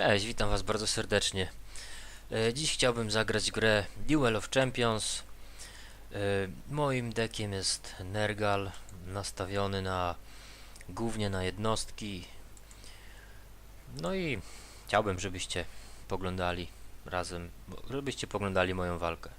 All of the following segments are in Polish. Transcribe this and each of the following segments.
Cześć, witam Was bardzo serdecznie. E, Dziś chciałbym zagrać grę Duel of Champions. E, Moim deckiem jest Nergal, nastawiony na głównie na jednostki. No i chciałbym, żebyście poglądali razem, żebyście poglądali moją walkę.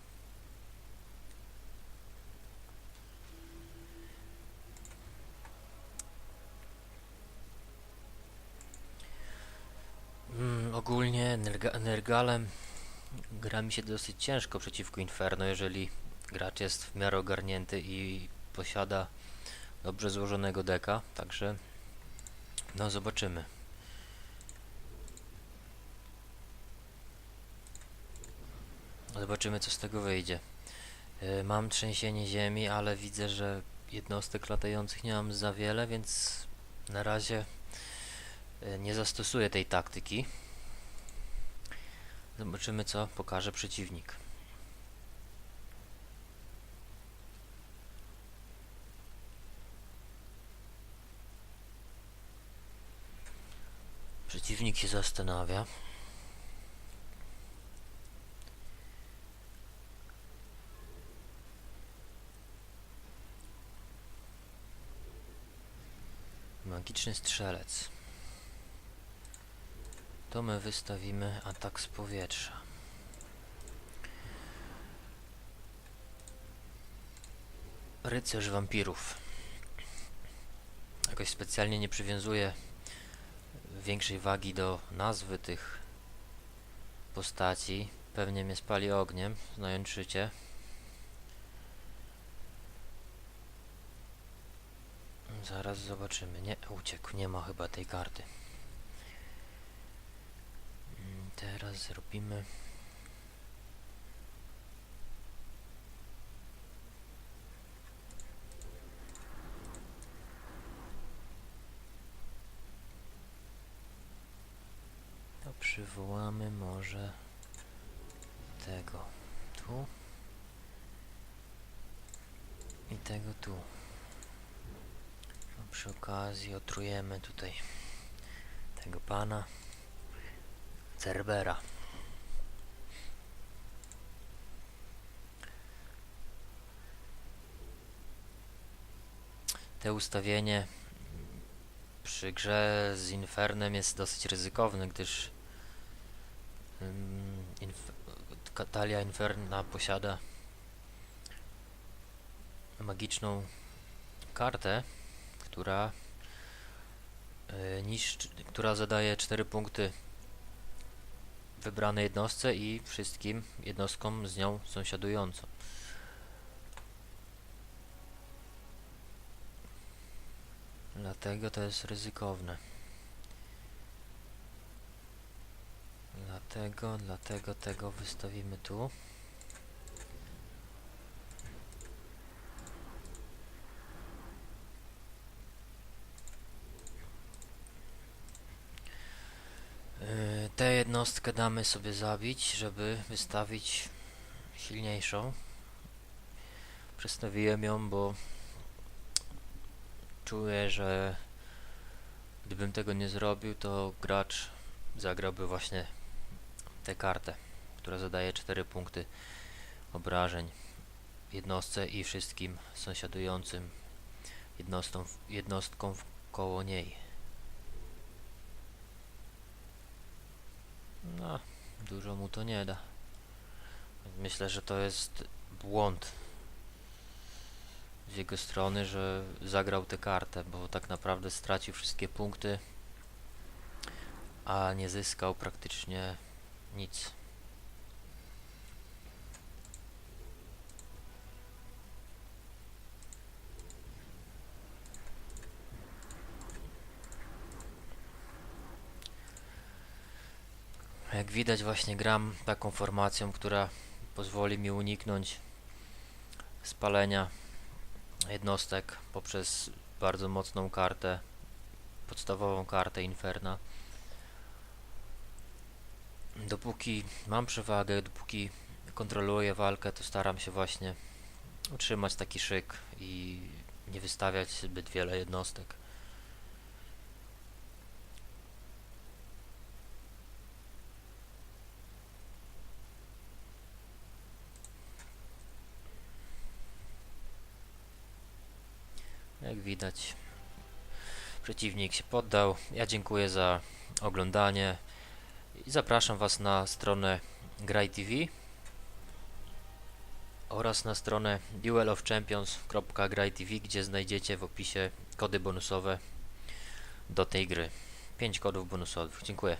Ogólnie Nerga Nergalem gra mi się dosyć ciężko przeciwko Inferno, jeżeli gracz jest w miarę ogarnięty i posiada dobrze złożonego deka, także no zobaczymy. Zobaczymy co z tego wyjdzie. Y, Mam trzęsienie ziemi, ale widzę, że jednostek latających nie mam za wiele, więc na razie y, nie zastosuję tej taktyki. Zobaczymy co pokaże przeciwnik. Przeciwnik się zastanawia. Magiczny strzelec. To my wystawimy atak z powietrza. Rycerz wampirów. Jakoś specjalnie nie przywiązuję większej wagi do nazwy tych postaci. Pewnie mnie spali ogniem, znając życie. Zaraz zobaczymy. Nie, uciekł. Nie ma chyba tej karty. Teraz zrobimy. To przywołamy może tego tu i tego tu. Przy okazji otrujemy tutaj tego pana. Cerbera. Te ustawienie przy grze z Infernem jest dosyć ryzykowne, gdyż ym, inf Talia Inferna posiada magiczną kartę, która y, niszczy, która zadaje 4 punkty wybranej jednostce i wszystkim jednostkom z nią sąsiadującą. Dlatego to jest ryzykowne. Dlatego, dlatego tego wystawimy tu. Yy, Tę jednostkę damy sobie zabić, żeby wystawić silniejszą. Przedstawiłem ją, bo czuję, że gdybym tego nie zrobił, to gracz zagrałby właśnie tę kartę, która zadaje 4 punkty obrażeń jednostce i wszystkim sąsiadującym jednostkom, jednostkom koło niej. No, dużo mu to nie da. Myślę, że to jest błąd z jego strony, że zagrał tę kartę, bo tak naprawdę stracił wszystkie punkty, a nie zyskał praktycznie nic. Jak widać właśnie gram taką formacją, która pozwoli mi uniknąć spalenia jednostek poprzez bardzo mocną kartę, podstawową kartę Inferna. Dopóki mam przewagę, dopóki kontroluję walkę, to staram się właśnie utrzymać taki szyk i nie wystawiać zbyt wiele jednostek. Widać, przeciwnik się poddał. Ja dziękuję za oglądanie i zapraszam Was na stronę Graj TV oraz na stronę duelofchampions.grajtv, gdzie znajdziecie w opisie kody bonusowe do tej gry. 5 kodów bonusowych. Dziękuję.